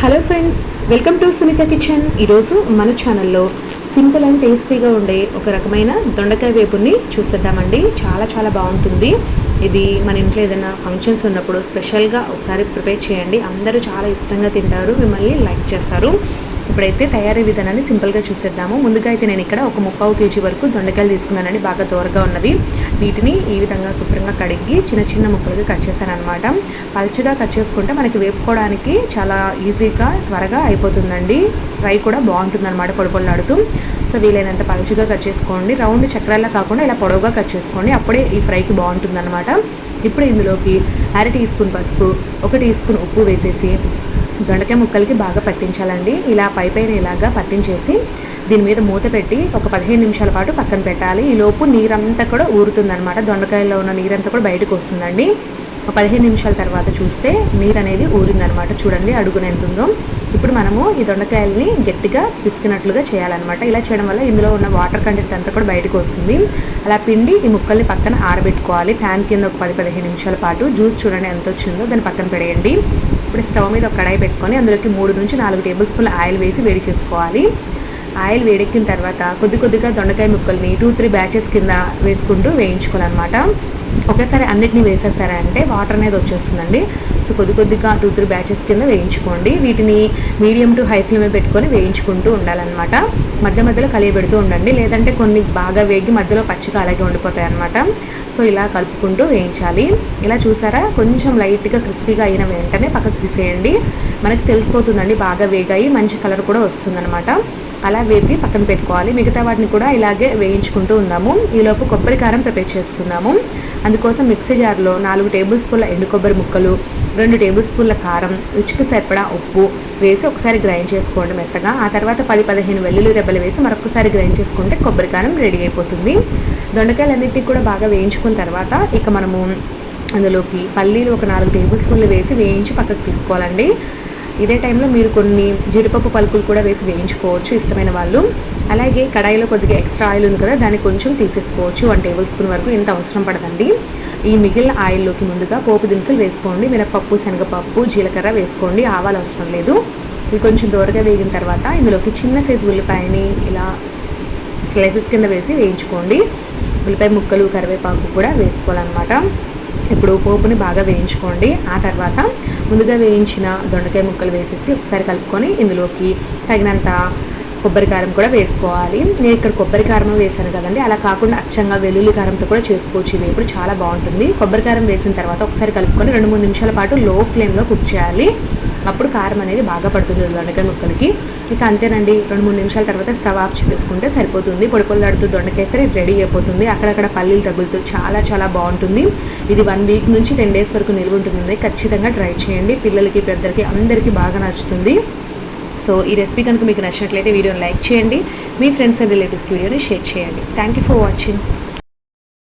Hello friends welcome to Sunitha kitchen ఈరోజు మన ఛానల్లో సింపుల్ అండ్ టేస్టీగా ఉండే ఒక రకమైన దొండకాయ వేపుని చూసేద్దామండి. చాలా చాలా బాగుంటుంది. ఇది మన ఇంట్లో ఏదైనా ఫంక్షన్స్ ఉన్నప్పుడు స్పెషల్గా ఒకసారి ప్రిపేర్ చేయండి. అందరూ చాలా ఇష్టంగా తింటారు. మిమ్మల్ని లైక్ చేస్తారు. ఇప్పుడైతే తయారీ విధానాన్ని సింపుల్గా చూసేద్దాము. ముందుగా అయితే నేను ఇక్కడ ఒక ముప్పావు కేజీ వరకు దొండకాయలు తీసుకున్నానండి. బాగా దూరగా ఉన్నవి. వీటిని ఈ విధంగా శుభ్రంగా కడిగి చిన్న చిన్న ముక్కలుగా కట్ చేశాను అనమాట పల్చగా కట్ చేసుకుంటే మనకి వేపుకోవడానికి చాలా ఈజీగా త్వరగా అయిపోతుందండి. ఫ్రై కూడా బాగుంటుంది అనమాట పొడిపొల్లాడుతూ సో వీలైనంత పలుచగా కట్ చేసుకోండి. రౌండ్ చక్రాల్లో కాకుండా ఇలా పొడవుగా కట్ చేసుకోండి. అప్పుడే ఈ ఫ్రైకి బాగుంటుంది అనమాట ఇప్పుడు ఇందులోకి అర టీ స్పూన్ పసుపు ఒక టీ స్పూన్ ఉప్పు వేసేసి దొండకాయ ముక్కలకి బాగా పట్టించాలండి. ఇలా పై పైన ఇలాగా పట్టించేసి దీని మీద మూత పెట్టి ఒక పదిహేను నిమిషాల పాటు పక్కన పెట్టాలి. ఈ లోపు నీరంతా కూడా ఊరుతుందనమాట దొండకాయలో ఉన్న నీరంతా కూడా బయటకు వస్తుందండి. ఒక పదిహేను నిమిషాల తర్వాత చూస్తే నీరు అనేది ఊరిందనమాట చూడండి అడుగున ఎంత ఉందో ఇప్పుడు మనము ఈ దొండకాయల్ని గట్టిగా పిసికినట్లుగా చేయాలన్నమాట. ఇలా చేయడం వల్ల ఇందులో ఉన్న వాటర్ కంటెంట్ అంతా కూడా బయటకు వస్తుంది. అలా పిండి ఈ ముక్కల్ని పక్కన ఆరబెట్టుకోవాలి. ఫ్యాన్ కింద ఒక పది పదిహేను నిమిషాల పాటు. జ్యూస్ చూడండి ఎంత వచ్చిందో. దాన్ని పక్కన పెడేయండి. ఇప్పుడు స్టవ్ మీద ఒక కడాయి పెట్టుకొని అందులోకి మూడు నుంచి నాలుగు టేబుల్ స్పూన్ ఆయిల్ వేసి వేడి చేసుకోవాలి. ఆయిల్ వేడెక్కిన తర్వాత కొద్ది కొద్దిగా దొండకాయ ముక్కల్ని టూ త్రీ బ్యాచెస్ కింద వేసుకుంటూ వేయించుకోవాలన్నమాట ఒకేసారి అన్నిటిని వేసేసారంటే వాటర్ అనేది వచ్చేస్తుందండి. సో కొద్ది కొద్దిగా టూ త్రీ బ్యాచెస్ కింద వేయించుకోండి. వీటిని మీడియం టు హై ఫ్లేమ్ పెట్టుకొని వేయించుకుంటూ ఉండాలన్నమాట. మధ్య మధ్యలో కలియబెడుతూ ఉండండి. లేదంటే కొన్ని బాగా వేగి మధ్యలో పచ్చిగా అలాగే ఉండిపోతాయి అనమాట సో ఇలా కలుపుకుంటూ వేయించాలి. ఇలా చూసారా? కొంచెం లైట్గా క్రిస్పీగా అయిన వెంటనే పక్కకు తీసేయండి. మనకి తెలిసిపోతుందండి బాగా వేగాయి మంచి కలర్ కూడా వస్తుందన్నమాట. అలా వేపి పక్కన పెట్టుకోవాలి. మిగతా వాటిని కూడా ఇలాగే వేయించుకుంటూ ఉందాము ఈలోపు కొబ్బరి కారం ప్రిపేర్ చేసుకుందాము అందుకోసం మిక్సీ జార్లో నాలుగు టేబుల్ స్పూన్ల ఎండు కొబ్బరి ముక్కలు రెండు టేబుల్ స్పూన్ల కారం రుచికి సరిపడా ఉప్పు వేసి ఒకసారి గ్రైండ్ చేసుకోండి మెత్తగా. ఆ తర్వాత పది పదిహేను వెల్లుల్లి రెబ్బలు వేసి మరొకసారి గ్రైండ్ చేసుకుంటే కొబ్బరి కారం రెడీ అయిపోతుంది. దొండకాయలన్నింటినీ కూడా బాగా వేయించుకున్న తర్వాత ఇక మనము అందులోకి పల్లీలు ఒక నాలుగు టేబుల్ స్పూన్లు వేసి వేయించి పక్కకు తీసుకోవాలండి. ఇదే టైంలో మీరు కొన్ని జీడిపప్పు పలుకులు కూడా వేసి వేయించుకోవచ్చు ఇష్టమైన వాళ్ళు. అలాగే కడాయిలో కొద్దిగా ఎక్స్ట్రా ఆయిల్ ఉంది కదా దాన్ని కొంచెం తీసేసుకోవచ్చు వన్ టేబుల్ స్పూన్ వరకు. ఇంత అవసరం పడదండి. ఈ మిగిలిన ఆయిల్లోకి ముందుగా పోపు దినుసులు వేసుకోండి మినపప్పు శనగపప్పు జీలకర్ర వేసుకోండి ఆవాలు అవసరం లేదు. ఇవి కొంచెం దూరగా వేగిన తర్వాత ఇందులోకి చిన్న సైజు ఉల్లిపాయని ఇలా స్లైసెస్ కింద వేసి వేయించుకోండి. ఉల్లిపాయ ముక్కలు కరివేపాకు కూడా వేసుకోవాలన్నమాట. ఇప్పుడు పోపుని బాగా వేయించుకోండి. ఆ తర్వాత ముందుగా వేయించిన దొండకాయ ముక్కలు వేసేసి ఒకసారి కలుపుకొని ఇందులోకి తగినంత కొబ్బరి కారం కూడా వేసుకోవాలి. నేను ఇక్కడ కొబ్బరి కారం వేసాను కదండి. అలా కాకుండా అచ్చంగా వెల్లుల్లి కారంతో కూడా చేసుకోవచ్చు. ఇవి ఇప్పుడు చాలా బాగుంటుంది. కొబ్బరి కారం వేసిన తర్వాత ఒకసారి కలుపుకొని రెండు మూడు నిమిషాల పాటు లో ఫ్లేమ్లో కుక్ చేయాలి. అప్పుడు కారం అనేది బాగా పడుతుంది దొండకాయ ముక్కలకి. ఇక అంతేనండి. రెండు మూడు నిమిషాల తర్వాత స్టవ్ ఆఫ్ చేసుకుంటే సరిపోతుంది. పొడి పొల్లాడుతూ దొండకాయ కర్రీ రెడీ అయిపోతుంది. అక్కడక్కడ పల్లీలు తగులుతూ చాలా చాలా బాగుంటుంది. ఇది వన్ వీక్ నుంచి టెన్ డేస్ వరకు నిల్వ ఉంటుంది ఖచ్చితంగా ట్రై చేయండి. పిల్లలకి పెద్దలకి అందరికీ బాగా నచ్చుతుంది. సో ఈ రెసిపీ కనుక మీకు నచ్చినట్లయితే వీడియోని లైక్ చేయండి. మీ ఫ్రెండ్స్ అండ్ రిలేటివ్స్కి వీడియోని షేర్ చేయండి. Thank you for watching